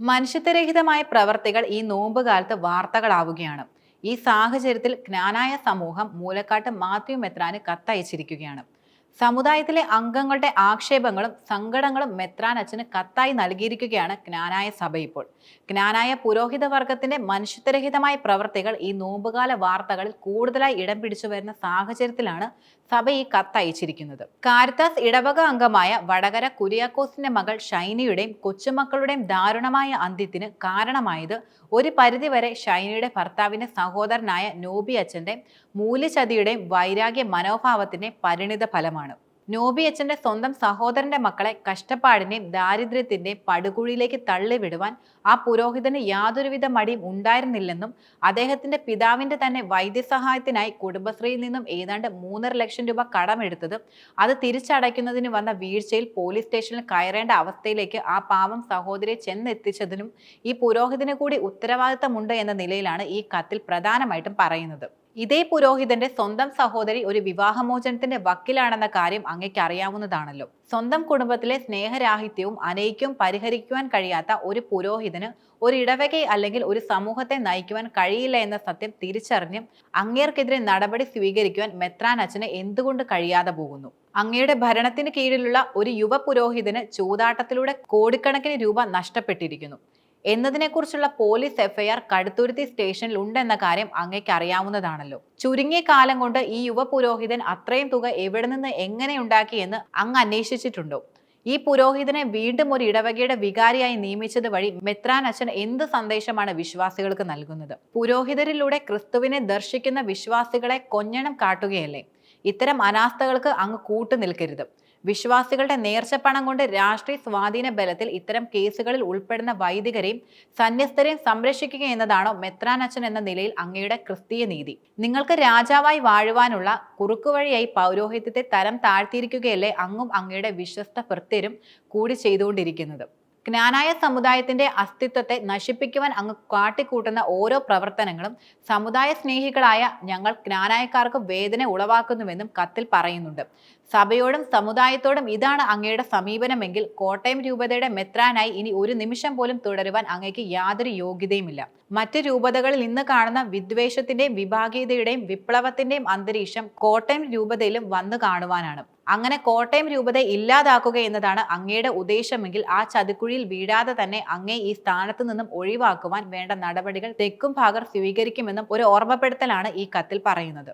മനുഷ്യത്വരഹിതമായ പ്രവർത്തികൾ ഈ നോമ്പുകാലത്ത് വാർത്തകളാവുകയാണ്. ഈ സാഹചര്യത്തിൽ ജ്ഞാനായ സമൂഹം മൂലക്കാട്ട് മാത്യു മെത്രാന് കത്തയച്ചിരിക്കുകയാണ്. സമുദായത്തിലെ അംഗങ്ങളുടെ ആക്ഷേപങ്ങളും സങ്കടങ്ങളും മെത്രാൻ അച്ഛന് കത്തായി നൽകിയിരിക്കുകയാണ് ജ്ഞാനായ സഭ ഇപ്പോൾ ജ്ഞാനായ പുരോഹിത വർഗത്തിന്റെ മനുഷ്യത്വരഹിതമായ പ്രവർത്തികൾ ഈ നോമ്പുകാല വാർത്തകളിൽ കൂടുതലായി ഇടം പിടിച്ചു വരുന്ന സാഹചര്യത്തിലാണ് സഭ ഈ കത്തയച്ചിരിക്കുന്നത് കാരിത്താസ് ഇടവക അംഗമായ വടകര കുര്യാക്കോസിന്റെ മകൾ ഷൈനിയുടെയും കൊച്ചുമക്കളുടെയും ദാരുണമായ അന്ത്യത്തിന് കാരണമായത് ഒരു പരിധിവരെ ഷൈനിയുടെ ഭർത്താവിന്റെ സഹോദരനായ നോബി അച്ഛന്റെ മൂല്യചതിയുടെയും വൈരാഗ്യ മനോഭാവത്തിന്റെ പരിണിത ഫലമാണ് നോബി അച്ഛന്റെ സ്വന്തം സഹോദരന്റെ മക്കളെ കഷ്ടപ്പാടിനെയും ദാരിദ്ര്യത്തിന്റെയും പടുകുഴിയിലേക്ക് തള്ളിവിടുവാൻ ആ പുരോഹിതന് യാതൊരുവിധ മടിയും ഉണ്ടായിരുന്നില്ലെന്നും അദ്ദേഹത്തിന്റെ പിതാവിന്റെ തന്നെ വൈദ്യസഹായത്തിനായി കുടുംബശ്രീയിൽ നിന്നും ഏതാണ്ട് മൂന്നര ലക്ഷം രൂപ കടമെടുത്തത് അത് തിരിച്ചടയ്ക്കുന്നതിന് വന്ന വീഴ്ചയിൽ പോലീസ് സ്റ്റേഷനിൽ കയറേണ്ട അവസ്ഥയിലേക്ക് ആ പാവം സഹോദരിയെ ചെന്നെത്തിച്ചതിനും ഈ പുരോഹിതന് കൂടി ഉത്തരവാദിത്തമുണ്ട് എന്ന നിലയിലാണ് ഈ കത്തിൽ പ്രധാനമായിട്ടും പറയുന്നത്. ഇതേ പുരോഹിതന്റെ സ്വന്തം സഹോദരി ഒരു വിവാഹമോചനത്തിന്റെ വക്കിലാണെന്ന കാര്യം അങ്ങയ്ക്ക് അറിയാവുന്നതാണല്ലോ സ്വന്തം കുടുംബത്തിലെ സ്നേഹരാഹിത്യവും അനൈക്യവും പരിഹരിക്കുവാൻ കഴിയാത്ത ഒരു പുരോഹിതന് ഒരു ഇടവകയെ അല്ലെങ്കിൽ ഒരു സമൂഹത്തെ നയിക്കുവാൻ കഴിയില്ല എന്ന സത്യം തിരിച്ചറിഞ്ഞും അങ്ങേർക്കെതിരെ നടപടി സ്വീകരിക്കുവാൻ മെത്രാൻ അച്ഛന് എന്തുകൊണ്ട് കഴിയാതെ പോകുന്നു? അങ്ങയുടെ ഭരണത്തിന് കീഴിലുള്ള ഒരു യുവ പുരോഹിതന് ചൂതാട്ടത്തിലൂടെ കോടിക്കണക്കിന് രൂപ നഷ്ടപ്പെട്ടിരിക്കുന്നു. എന്നതിനെക്കുറിച്ചുള്ള പോലീസ് എഫ്ഐആർ കടുത്തുരുത്തി സ്റ്റേഷനിൽ ഉണ്ടെന്ന കാര്യം അങ്ങേക്ക് അറിയാവുന്നതാണല്ലോ. ചുരുങ്ങിയ കാലം കൊണ്ട് ഈ യുവ പുരോഹിതൻ അത്രയും തുക എവിടെ നിന്ന് എങ്ങനെ ഉണ്ടാക്കിയെന്ന് അങ്ങ് അന്വേഷിച്ചിട്ടുണ്ടോ? ഈ പുരോഹിതനെ വീണ്ടും ഒരു ഇടവകയുടെ വികാരിയായി നിയമിച്ചത് വഴി മെത്രാൻ അച്ഛൻ എന്ത് സന്ദേശമാണ് വിശ്വാസികൾക്ക് നൽകുന്നത്? പുരോഹിതരിലൂടെ ക്രിസ്തുവിനെ ദർശിക്കുന്ന വിശ്വാസികളെ കൊഞ്ഞണം കാട്ടുകയല്ലേ? ഇത്തരം അനാസ്ഥകൾക്ക് അങ്ങ് കൂട്ടു നിൽക്കരുത്. വിശ്വാസികളുടെ നേർച്ചപ്പണം കൊണ്ട് രാഷ്ട്രീയ സ്വാധീന ബലത്തിൽ ഇത്തരം കേസുകളിൽ ഉൾപ്പെടുന്ന വൈദികരെയും സന്യസ്തരെയും സംരക്ഷിക്കുക എന്നതാണോ മെത്രാനച്ചൻ എന്ന നിലയിൽ അങ്ങയുടെ ക്രിസ്തീയ നീതി. നിങ്ങൾക്ക് രാജാവായി വാഴുവാനുള്ള കുറുക്കുവഴിയായി പൗരോഹിത്യത്തെ തരം താഴ്ത്തിയിരിക്കുകയല്ലേ അങ്ങും അങ്ങയുടെ വിശ്വസ്ത ഭൃത്യരും കൂടി ചെയ്തുകൊണ്ടിരിക്കുന്നത്. ജ്ഞാനായ സമുദായത്തിന്റെ അസ്തിത്വത്തെ നശിപ്പിക്കുവാൻ അങ്ങ് കാട്ടിക്കൂട്ടുന്ന ഓരോ പ്രവർത്തനങ്ങളും സമുദായ സ്നേഹികളായ ഞങ്ങൾ ജ്ഞാനായക്കാർക്ക് വേദന ഉളവാക്കുന്നുവെന്നും കത്തിൽ പറയുന്നുണ്ട്. സഭയോടും സമുദായത്തോടും ഇതാണ് അങ്ങയുടെ സമീപനമെങ്കിൽ കോട്ടയം രൂപതയുടെ മെത്രാനായി ഇനി ഒരു നിമിഷം പോലും തുടരുവാൻ അങ്ങയ്ക്ക് യാതൊരു യോഗ്യതയുമില്ല. മറ്റ് രൂപതകളിൽ ഇന്ന് കാണുന്ന വിദ്വേഷത്തിന്റെയും വിഭാഗീയതയുടെയും വിപ്ലവത്തിന്റെയും അന്തരീക്ഷം കോട്ടയം രൂപതയിലും വന്നു കാണുവാനാണ്. അങ്ങനെ കോട്ടയം രൂപത ഇല്ലാതാക്കുക എന്നതാണ് അങ്ങയുടെ ഉദ്ദേശമെങ്കിൽ ആ ചതിക്കുഴിയിൽ വീഴാതെ തന്നെ അങ്ങേ ഈ സ്ഥാനത്ത് നിന്നും ഒഴിവാക്കുവാൻ വേണ്ട നടപടികൾ തെക്കും ഭാഗർ സ്വീകരിക്കുമെന്നും ഒരു ഓർമ്മപ്പെടുത്തലാണ് ഈ കത്തിൽ പറയുന്നത്.